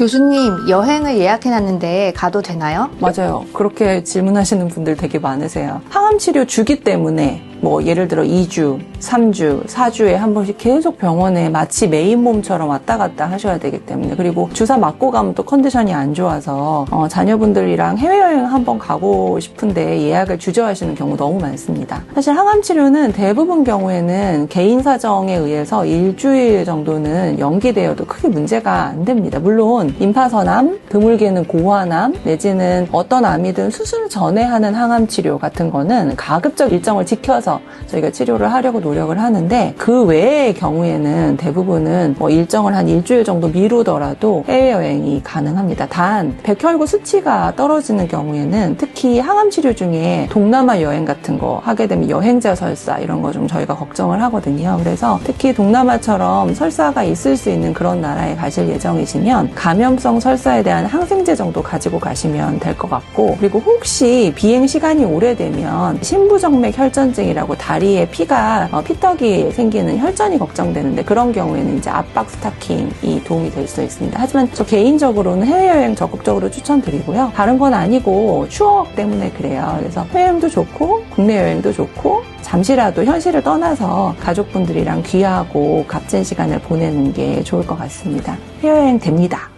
교수님, 여행을 예약해놨는데 가도 되나요? 맞아요. 그렇게 질문하시는 분들 되게 많으세요. 항암 치료 주기 때문에 뭐 예를 들어 2주, 3주, 4주에 한 번씩 계속 병원에 마치 메인 몸처럼 왔다 갔다 하셔야 되기 때문에 그리고 주사 맞고 가면 또 컨디션이 안 좋아서 어, 자녀분들이랑 해외여행 한번 가고 싶은데 예약을 주저하시는 경우 너무 많습니다. 사실 항암 치료는 대부분 경우에는 개인 사정에 의해서 일주일 정도는 연기되어도 크게 문제가 안 됩니다. 물론 임파선암, 드물게는 고환암 내지는 어떤 암이든 수술 전에 하는 항암 치료 같은 거는 가급적 일정을 지켜서 저희가 치료를 하려고 노력을 하는데 그 외의 경우에는 대부분은 뭐 일정을 한 일주일 정도 미루더라도 해외여행이 가능합니다. 단 백혈구 수치가 떨어지는 경우에는 특히 항암 치료 중에 동남아 여행 같은 거 하게 되면 여행자 설사 이런 거 좀 저희가 걱정을 하거든요. 그래서 특히 동남아처럼 설사가 있을 수 있는 그런 나라에 가실 예정이시면 감염성 설사에 대한 항생제 정도 가지고 가시면 될 것 같고 그리고 혹시 비행 시간이 오래되면 신부정맥 혈전증 이라고 다리에 피가 어, 피떡이 생기는 혈전이 걱정되는데 그런 경우에는 이제 압박 스타킹이 도움이 될 수 있습니다. 하지만 저 개인적으로는 해외여행 적극적으로 추천드리고요. 다른 건 아니고 추억 때문에 그래요. 그래서 해외여행도 좋고 국내 여행도 좋고 잠시라도 현실을 떠나서 가족분들이랑 귀하고 값진 시간을 보내는 게 좋을 것 같습니다. 해외여행 됩니다.